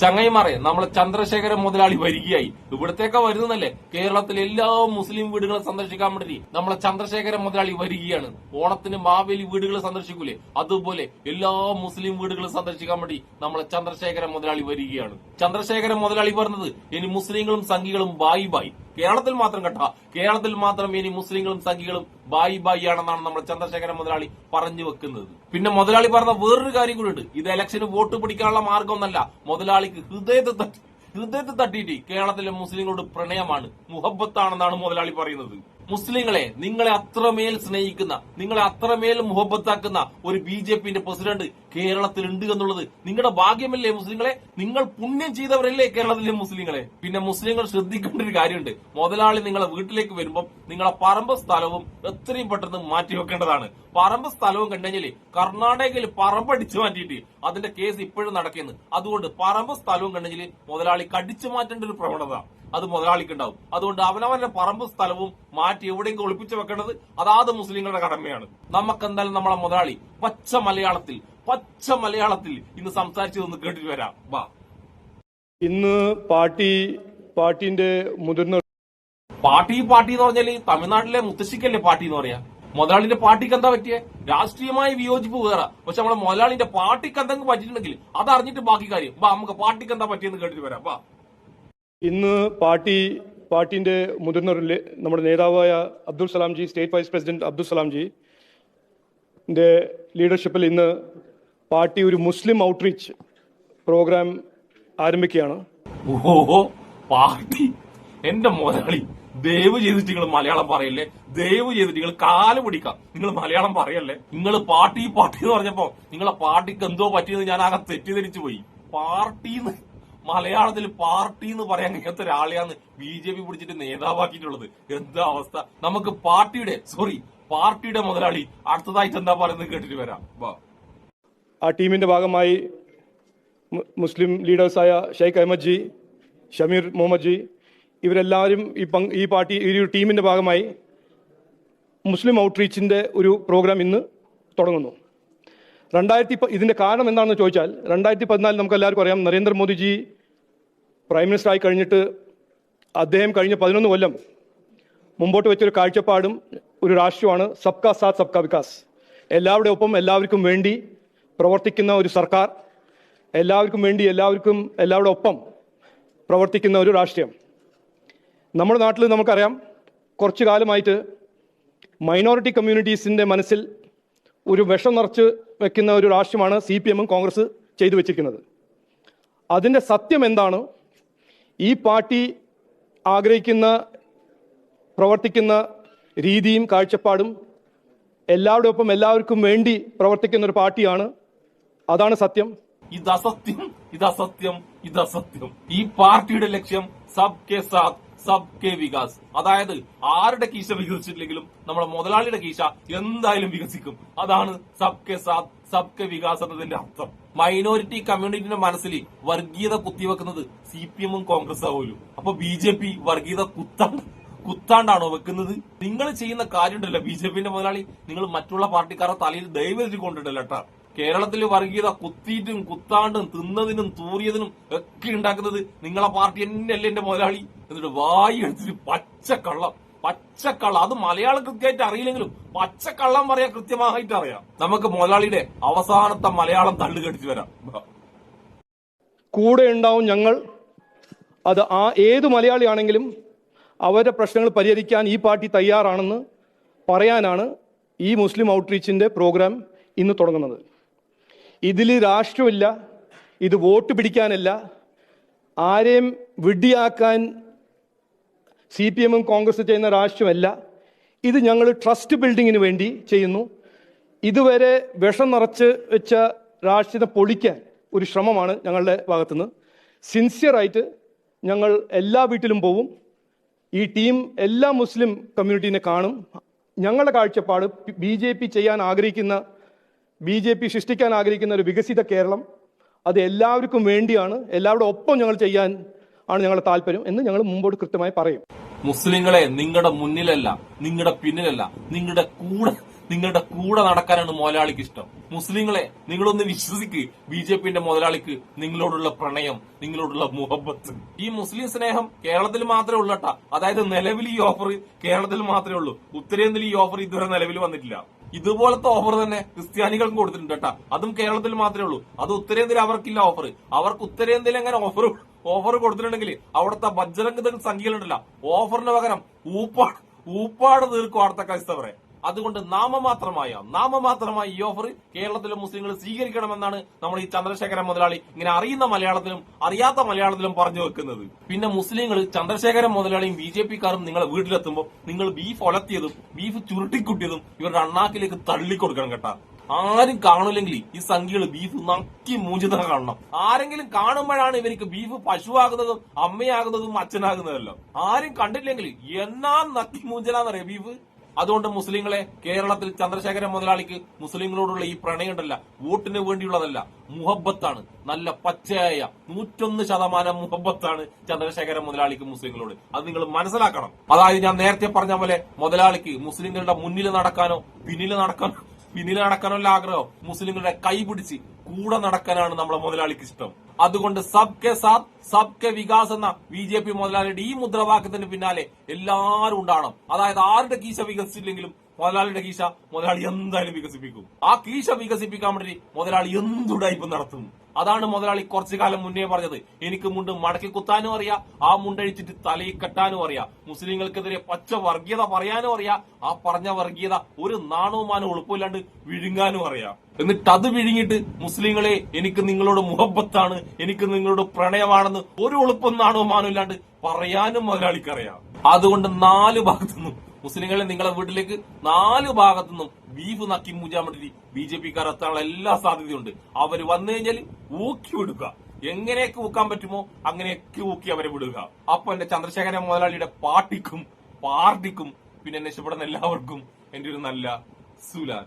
ചങ്ങൈമാറെ നമ്മൾ ചന്ദ്രശേഖരൻ മുതലാളി വരികയായി. ഇവിടത്തേക്ക് വരുന്നതല്ലേ? കേരളത്തിലെ എല്ലാ മുസ്ലിം വീടുകളും സന്ദർശിക്കാൻ വേണ്ടി നമ്മളെ ചന്ദ്രശേഖരൻ മുതലാളി വരികയാണ്. ഓണത്തിന് മാവേലി വീടുകൾ സന്ദർശിക്കൂലേ? അതുപോലെ എല്ലാ മുസ്ലിം വീടുകളും സന്ദർശിക്കാൻ വേണ്ടി നമ്മളെ ചന്ദ്രശേഖരൻ മുതലാളി വരികയാണ്. ചന്ദ്രശേഖരൻ മുതലാളി പറഞ്ഞത് ഇനി മുസ്ലിങ്ങളും സംഘികളും ബായി ബായി കേരളത്തിൽ മാത്രം കേട്ടാ. കേരളത്തിൽ മാത്രം ഇനി മുസ്ലിങ്ങളും സംഘികളും ബായി ബായി ആണെന്നാണ് നമ്മുടെ ചന്ദ്രശേഖരൻ മുതലാളി പറഞ്ഞു വെക്കുന്നത്. പിന്നെ മുതലാളി പറഞ്ഞ വേറൊരു കാര്യം കൂടിയുണ്ട് ഇത് ഇലക്ഷന് വോട്ട് പിടിക്കാനുള്ള മാർഗമൊന്നല്ല മുതലാളിക്ക് ഹൃദയത്തെ തട്ടി ഹൃദയത്തെ തട്ടിയിട്ട് കേരളത്തിലെ മുസ്ലിങ്ങളോട് പ്രണയമാണ് മുഹബത്താണെന്നാണ് മുതലാളി പറയുന്നത്. മുസ്ലിങ്ങളെ നിങ്ങളെ അത്രമേൽ സ്നേഹിക്കുന്ന നിങ്ങളെ അത്രമേൽ മുഹബത്താക്കുന്ന ഒരു ബി ജെ പിന്റെ പ്രസിഡന്റ് കേരളത്തിലുണ്ട് എന്നുള്ളത് നിങ്ങളുടെ ഭാഗ്യമല്ലേ മുസ്ലിങ്ങളെ? നിങ്ങൾ പുണ്യം ചെയ്തവരല്ലേ കേരളത്തിലെ മുസ്ലിങ്ങളെ? പിന്നെ മുസ്ലിങ്ങൾ ശ്രദ്ധിക്കേണ്ട ഒരു കാര്യമുണ്ട്. മുതലാളി നിങ്ങളെ വീട്ടിലേക്ക് വരുമ്പോൾ നിങ്ങളെ പറമ്പ് സ്ഥലവും എത്രയും പെട്ടെന്ന് മാറ്റി വെക്കേണ്ടതാണ്. പറമ്പ് സ്ഥലവും കണ്ടുകഴിഞ്ഞാൽ കർണാടകയിൽ പറമ്പടിച്ചു മാറ്റിയിട്ട് അതിന്റെ കേസ് ഇപ്പോഴും നടക്കുന്നു. അതുകൊണ്ട് പറമ്പ് സ്ഥലവും കണ്ടെങ്കിൽ മുതലാളി കടിച്ചു മാറ്റേണ്ട ഒരു പ്രവണത. അത് മുതലാളിക്ക് ഉണ്ടാവും അതുകൊണ്ട് അവനവന്റെ പറമ്പ് സ്ഥലവും മാറ്റി എവിടെയെങ്കിലും ഒളിപ്പിച്ചു വെക്കേണ്ടത് അതാത് മുസ്ലിങ്ങളുടെ കടമയാണ്. നമുക്ക് എന്തായാലും നമ്മളെ മുതലാളി പച്ച മലയാളത്തിൽ പച്ച മലയാളത്തിൽ ഇന്ന് സംസാരിച്ചതൊന്ന് കേട്ടിട്ട് വരാം. വാ. ഇന്ന് പാർട്ടി പാർട്ടിന്റെ മുതിർന്ന പാർട്ടി പാർട്ടി എന്ന് പറഞ്ഞാൽ തമിഴ്നാട്ടിലെ മുത്തശ്ശിക്കല്ലേ പാർട്ടി എന്ന് പറയാ? മുതലാളിന്റെ പാർട്ടിക്ക് എന്താ പറ്റിയേ? രാഷ്ട്രീയമായ വിയോജിപ്പ് വേറെ. പക്ഷെ നമ്മളെ മുതലാളിന്റെ പാർട്ടിക്ക് എന്തെങ്കിലും പറ്റിയിട്ടുണ്ടെങ്കിൽ അത് അറിഞ്ഞിട്ട് ബാക്കി കാര്യം. വാ നമുക്ക് പാർട്ടിക്ക് എന്താ പറ്റിയെന്ന് കേട്ടിട്ട് വരാം. വാ. ഇന്ന് പാർട്ടി പാർട്ടിന്റെ മുതിർന്ന നമ്മുടെ നേതാവായ Abdul Salam ji state vice president Abdul Salam ji ന്റെ ലീഡർഷിപ്പിൽ ഇന്ന് പാർട്ടി ഒരു മുസ്ലിം ഔട്ട്റീച്ച് പ്രോഗ്രാം ആരംഭിക്കുകയാണ്. ഓഹോ പാർട്ടി. എന്റെ മുതലാളി ദയവ് ചെയ്തിട്ട് നിങ്ങൾ മലയാളം പറയല്ലേ? ദയവ് ചെയ്തിട്ട് നിങ്ങൾ കാൽ പിടിക്കാം. നിങ്ങൾ മലയാളം പറയല്ലേ? നിങ്ങൾ പാർട്ടി പാർട്ടി എന്ന് പറഞ്ഞപ്പോ നിങ്ങളെ പാർട്ടിക്ക് എന്തോ പറ്റിയെന്ന് ഞാൻ ആകെ തെറ്റിദ്ധരിച്ചു പോയി പാർട്ടിന്ന് മലയാളത്തിൽ പാർട്ടി എന്ന് പറയാൻ കഴിയാത്ത ഒരാളെയാണ് ബി ജെ പി പിടിച്ചിട്ട് നേതാവാക്കിയിട്ടുള്ളത്. എന്താ അവസ്ഥ? നമുക്ക് പാർട്ടിയുടെ സോറി പാർട്ടിയുടെ മുതലാളി അടുത്തതായിട്ട് എന്താ പറയുന്നത് കേട്ടിട്ട് വരാം. വാ. ആ ടീമിന്റെ ഭാഗമായി മുസ്ലിം ലീഡേഴ്സായ ഷെയ്ഖ് അഹമ്മദ് ജി ഷമീർ മുഹമ്മദ് ജി ഇവരെല്ലാവരും ഈ പങ്ക് ഈ പാർട്ടി ഈ ഒരു ടീമിന്റെ ഭാഗമായി മുസ്ലിം ഔട്ട്റീച്ചിന്റെ ഒരു പ്രോഗ്രാം ഇന്ന് തുടങ്ങുന്നു. രണ്ടായിരത്തി ഇതിന്റെ കാരണം എന്താണെന്ന് ചോദിച്ചാൽ രണ്ടായിരത്തി പതിനാലിൽ നമുക്ക് എല്ലാവർക്കും അറിയാം നരേന്ദ്രമോദിജി പ്രൈം മിനിസ്റ്റർ ആയി കഴിഞ്ഞിട്ട് അദ്ദേഹം കഴിഞ്ഞ പതിനൊന്ന് കൊല്ലം മുമ്പോട്ട് വെച്ചൊരു കാഴ്ചപ്പാടും ഒരു രാഷ്ട്രമാണ് സബ്കാ സാത്ത് സബ്കാ വികാസ്. എല്ലാവരുടെ ഒപ്പം എല്ലാവർക്കും വേണ്ടി പ്രവർത്തിക്കുന്ന ഒരു സർക്കാർ എല്ലാവർക്കും വേണ്ടി എല്ലാവർക്കും എല്ലാവരുടെ ഒപ്പം പ്രവർത്തിക്കുന്ന ഒരു രാഷ്ട്രീയം. നമ്മുടെ നാട്ടിൽ നമുക്കറിയാം കുറച്ചു കാലമായിട്ട് മൈനോറിറ്റി കമ്മ്യൂണിറ്റീസിന്റെ മനസ്സിൽ ഒരു വിഷം നിറച്ച് വെക്കുന്ന ഒരു രാഷ്ട്രീയമാണ് സി പി എമ്മും കോൺഗ്രസ് ചെയ്തു വെച്ചിരിക്കുന്നത്. അതിന്റെ സത്യം എന്താണ്? ഈ പാർട്ടി ആഗ്രഹിക്കുന്ന പ്രവർത്തിക്കുന്ന രീതിയും കാഴ്ചപ്പാടും എല്ലാവരുടെ ഒപ്പം എല്ലാവർക്കും വേണ്ടി പ്രവർത്തിക്കുന്ന ഒരു പാർട്ടിയാണ്. അതാണ് സത്യം. ഇത് അസത്യം ഇത് ഇതസത്യം ഇത് ഇതസത്യം. ഈ പാർട്ടിയുടെ ലക്ഷ്യം സബ് കെ സാത്ത് സബ് കെ വികാസ്. അതായത് ആരുടെ കീശ വികസിച്ചില്ലെങ്കിലും നമ്മുടെ മുതലാളിയുടെ കീശ എന്തായാലും വികസിക്കും. അതാണ് സബ് കെ സാത്ത് സബ് കെ വികാസ് എന്നതിന്റെ അർത്ഥം. മൈനോറിറ്റി കമ്മ്യൂണിറ്റിയുടെ മനസ്സിൽ വർഗീയത കുത്തിവെക്കുന്നത് സി പി എമ്മും കോൺഗ്രസ് ആവുമല്ലോ അപ്പൊ ബി ജെ പി വർഗീയത കുത്താ കുത്താണ്ടാണോ വെക്കുന്നത്? നിങ്ങൾ ചെയ്യുന്ന കാര്യമുണ്ടല്ലോ ബി ജെ പിന്റെ മുതലാളി. നിങ്ങൾ മറ്റുള്ള പാർട്ടിക്കാരുടെ തലയിൽ ദയവെഴുതി കൊണ്ടിട്ടല്ലോ കേട്ടാ. കേരളത്തിൽ വർഗീയത കുത്തിയിട്ടും കുത്താണ്ടും തിന്നതിനും തൂറിയതിനും ഒക്കെ ഉണ്ടാക്കുന്നത് നിങ്ങളെ പാർട്ടി തന്നെയല്ലേ എന്റെ മുതലാളി. എന്നിട്ട് വായി എടുത്തിട്ട് പച്ചക്കള്ളം. പച്ചക്കള്ളം അത് മലയാളം കൃത്യമായിട്ട് അറിയില്ലെങ്കിലും പച്ചക്കള്ളം പറയാൻ കൃത്യമായിട്ട് അറിയാം. നമുക്ക് മുതലാളിയുടെ അവസാനത്തെ മലയാളം തള്ളുകടിച്ചു വരാം. കൂടെ ഉണ്ടാവും ഞങ്ങൾ. അത് ആ ഏത് മലയാളിയാണെങ്കിലും അവരുടെ പ്രശ്നങ്ങൾ പരിഹരിക്കാൻ ഈ പാർട്ടി തയ്യാറാണെന്ന് പറയാനാണ് ഈ മുസ്ലിം ഔട്ട്റീച്ചിന്റെ പ്രോഗ്രാം ഇന്ന് തുടങ്ങുന്നത്. ഇതിൽ രാഷ്ട്രമില്ല ഇത് വോട്ട് പിടിക്കാനല്ല ആരെയും വിഡ്ഢിയാക്കാൻ സി പി എമ്മും കോൺഗ്രസ് ചെയ്യുന്ന രാഷ്ട്രീയമല്ല ഇത് ഞങ്ങൾ ട്രസ്റ്റ് ബിൽഡിങ്ങിന് വേണ്ടി ചെയ്യുന്നു. ഇതുവരെ വിഷം നിറച്ച് വെച്ച രാഷ്ട്രീയത്തെ പൊളിക്കാൻ ഒരു ശ്രമമാണ് ഞങ്ങളുടെ ഭാഗത്തുനിന്ന്. സിൻസിയറായിട്ട് ഞങ്ങൾ എല്ലാ വീട്ടിലും പോവും. ഈ ടീം എല്ലാ മുസ്ലിം കമ്മ്യൂണിറ്റീനെ കാണും. ഞങ്ങളുടെ കാഴ്ചപ്പാട് ബി ജെ പി ചെയ്യാൻ ആഗ്രഹിക്കുന്ന ബി ജെ പി സൃഷ്ടിക്കാൻ ആഗ്രഹിക്കുന്ന ഒരു വികസിത കേരളം. അത് എല്ലാവർക്കും വേണ്ടിയാണ്. എല്ലാവരുടെ ഒപ്പം ഞങ്ങൾ ചെയ്യാൻ ആണ് ഞങ്ങളുടെ താല്പര്യം എന്ന് ഞങ്ങൾ മുമ്പോട്ട് കൃത്യമായി പറയും. മുസ്ലിങ്ങളെ നിങ്ങളുടെ മുന്നിലല്ല നിങ്ങളുടെ പിന്നിലല്ല നിങ്ങളുടെ കൂടെ നിങ്ങളുടെ കൂടെ നടക്കാനാണ് മുതലാളിക്ക് ഇഷ്ടം. മുസ്ലിങ്ങളെ നിങ്ങളൊന്ന് വിശ്വസിക്ക്. ബി ജെ പിന്റെ മുതലാളിക്ക് നിങ്ങളോടുള്ള പ്രണയം നിങ്ങളോടുള്ള മുഹബത്ത്. ഈ മുസ്ലിം സ്നേഹം കേരളത്തിൽ മാത്രമേ ഉള്ളട്ട. അതായത് നിലവിൽ ഈ ഓഫർ കേരളത്തിൽ മാത്രമേ ഉള്ളൂ. ഉത്തരേന്ത്യയിൽ ഈ ഓഫർ ഇതുവരെ നിലവിൽ വന്നിട്ടില്ല. ഇതുപോലത്തെ ഓഫർ തന്നെ ക്രിസ്ത്യാനികൾക്കും കൊടുത്തിട്ടുണ്ട് കേട്ടാ. അതും കേരളത്തിൽ മാത്രമേ ഉള്ളൂ. അത് ഉത്തരേന്ത്യയിൽ അവർക്കില്ല ഓഫർ അവർക്ക് ഉത്തരേന്ത്യയിൽ എങ്ങനെ ഓഫർ ഓഫർ കൊടുത്തിട്ടുണ്ടെങ്കിൽ അവിടുത്തെ ബജ്രംഗ സംഖ്യകളുണ്ടല്ല. ഓഫറിന് പകരം ഊപ്പാട് ഊപ്പാട് തീർക്കും അടുത്ത ക്രൈസ്തവരെ. അതുകൊണ്ട് നാമമാത്രമായ നാമമാത്രമായ ഈ ഓഫർ കേരളത്തിലെ മുസ്ലിങ്ങൾ സ്വീകരിക്കണമെന്നാണ് നമ്മൾ ഈ ചന്ദ്രശേഖരൻ മുതലാളി ഇങ്ങനെ അറിയുന്ന മലയാളത്തിലും അറിയാത്ത മലയാളത്തിലും പറഞ്ഞു വെക്കുന്നത്. പിന്നെ മുസ്ലിങ്ങൾ ചന്ദ്രശേഖരൻ മുതലാളിയും ബി ജെ പിക്കാരും നിങ്ങളെ വീട്ടിലെത്തുമ്പോൾ നിങ്ങൾ ബീഫ് ഒലത്തിയതും ബീഫ് ചുരുട്ടിക്കുട്ടിയതും ഇവരുടെ അണ്ണാക്കിലേക്ക് തള്ളിക്കൊടുക്കണം കേട്ടാ. ആരും കാണില്ലെങ്കിൽ ഈ സംഖ്യകൾ ബീഫ് നക്കി മൂഞ്ചിത കാണണം. ആരെങ്കിലും കാണുമ്പോഴാണ് ഇവർക്ക് ബീഫ് പശുവാകുന്നതും അമ്മയാകുന്നതും അച്ഛനാകുന്നതല്ലോ. ആരും കണ്ടില്ലെങ്കിൽ എന്നാ നക്കി മൂഞ്ചനാന്നറിയാം ബീഫ് അതുകൊണ്ട് മുസ്ലിങ്ങളെ കേരളത്തിൽ ചന്ദ്രശേഖരൻ മുതലാളിക്ക് മുസ്ലിങ്ങളോടുള്ള ഈ പ്രണയമുണ്ടല്ല വോട്ടിന് വേണ്ടിയുള്ളതല്ല മുഹബത്താണ്. നല്ല പച്ചയായ നൂറ്റൊന്ന് ശതമാനം മുഹബത്താണ് ചന്ദ്രശേഖരൻ മുതലാളിക്ക് മുസ്ലിങ്ങളോട്. അത് നിങ്ങൾ മനസ്സിലാക്കണം. അതായത് ഞാൻ നേരത്തെ പറഞ്ഞ പോലെ മുതലാളിക്ക് മുസ്ലിങ്ങളുടെ മുന്നിൽ നടക്കാനോ പിന്നിൽ നടക്കാനോ പിന്നിൽ നടക്കാനുള്ള ആഗ്രഹം മുസ്ലിങ്ങളുടെ കൈപിടിച്ച് കൂടെ നടക്കാനാണ് നമ്മളെ മുതലാളിക്ക് ഇഷ്ടം. അതുകൊണ്ട് സബ് കെ സാത്ത് സബ് കെ വികാസ് എന്ന ബി ജെ പി മുതലാളിയുടെ ഈ മുദ്രാവാക്യത്തിന് പിന്നാലെ എല്ലാവരും ഉണ്ടാവണം അതായത് ആരുടെ കീശ വികസിച്ചില്ലെങ്കിലും മുതലാളിയുടെ കീശ മുതലാളി എന്തായാലും വികസിപ്പിക്കും. ആ കീശ വികസിപ്പിക്കാൻ വേണ്ടി മുതലാളി എന്തുടൈപ്പ് നടത്തും? അതാണ് മുതലാളി കുറച്ചു കാലം മുന്നേ പറഞ്ഞത്. എനിക്ക് മുണ്ട് മടക്കി കുത്താനും അറിയാം ആ മുണ്ടഴിച്ചിട്ട് തലയിൽ കെട്ടാനും അറിയാം. മുസ്ലിങ്ങൾക്കെതിരെ പച്ച വർഗീയത പറയാനും അറിയാം. ആ പറഞ്ഞ വർഗീയത ഒരു നാണവുമാനം എളുപ്പമില്ലാണ്ട് വിഴുങ്ങാനും അറിയാം. എന്നിട്ട് അത് വിഴുങ്ങിട്ട് മുസ്ലിങ്ങളെ എനിക്ക് നിങ്ങളോട് മുഹബത്താണ് എനിക്ക് നിങ്ങളോട് പ്രണയമാണെന്ന് ഒരു എളുപ്പം നാണവുമാനം ഇല്ലാണ്ട് പറയാനും മുതലാളിക്കറിയാം. അതുകൊണ്ട് നാല് ഭാഗത്തുനിന്നും മുസ്ലിങ്ങളെ നിങ്ങളെ വീട്ടിലേക്ക് നാല് ഭാഗത്തുനിന്നും ബീഫ് നക്കി മൂഞ്ചാൻ വേണ്ടി ബി ജെ പിക്കാർ എത്താനുള്ള എല്ലാ സാധ്യതയുണ്ട്. അവർ വന്നു കഴിഞ്ഞാൽ ഊക്കി വിടുക. എങ്ങനെയൊക്കെ ഊക്കാൻ പറ്റുമോ അങ്ങനെയൊക്കെ ഊക്കി അവരെ വിടുക. അപ്പൊ എന്റെ ചന്ദ്രശേഖര മുതലാളിയുടെ പാർട്ടിക്കും പാർട്ടിക്കും പിന്നെ എന്നെ ഇഷ്ടപ്പെടുന്ന എല്ലാവർക്കും എന്റെ ഒരു നല്ല സുലാൻ.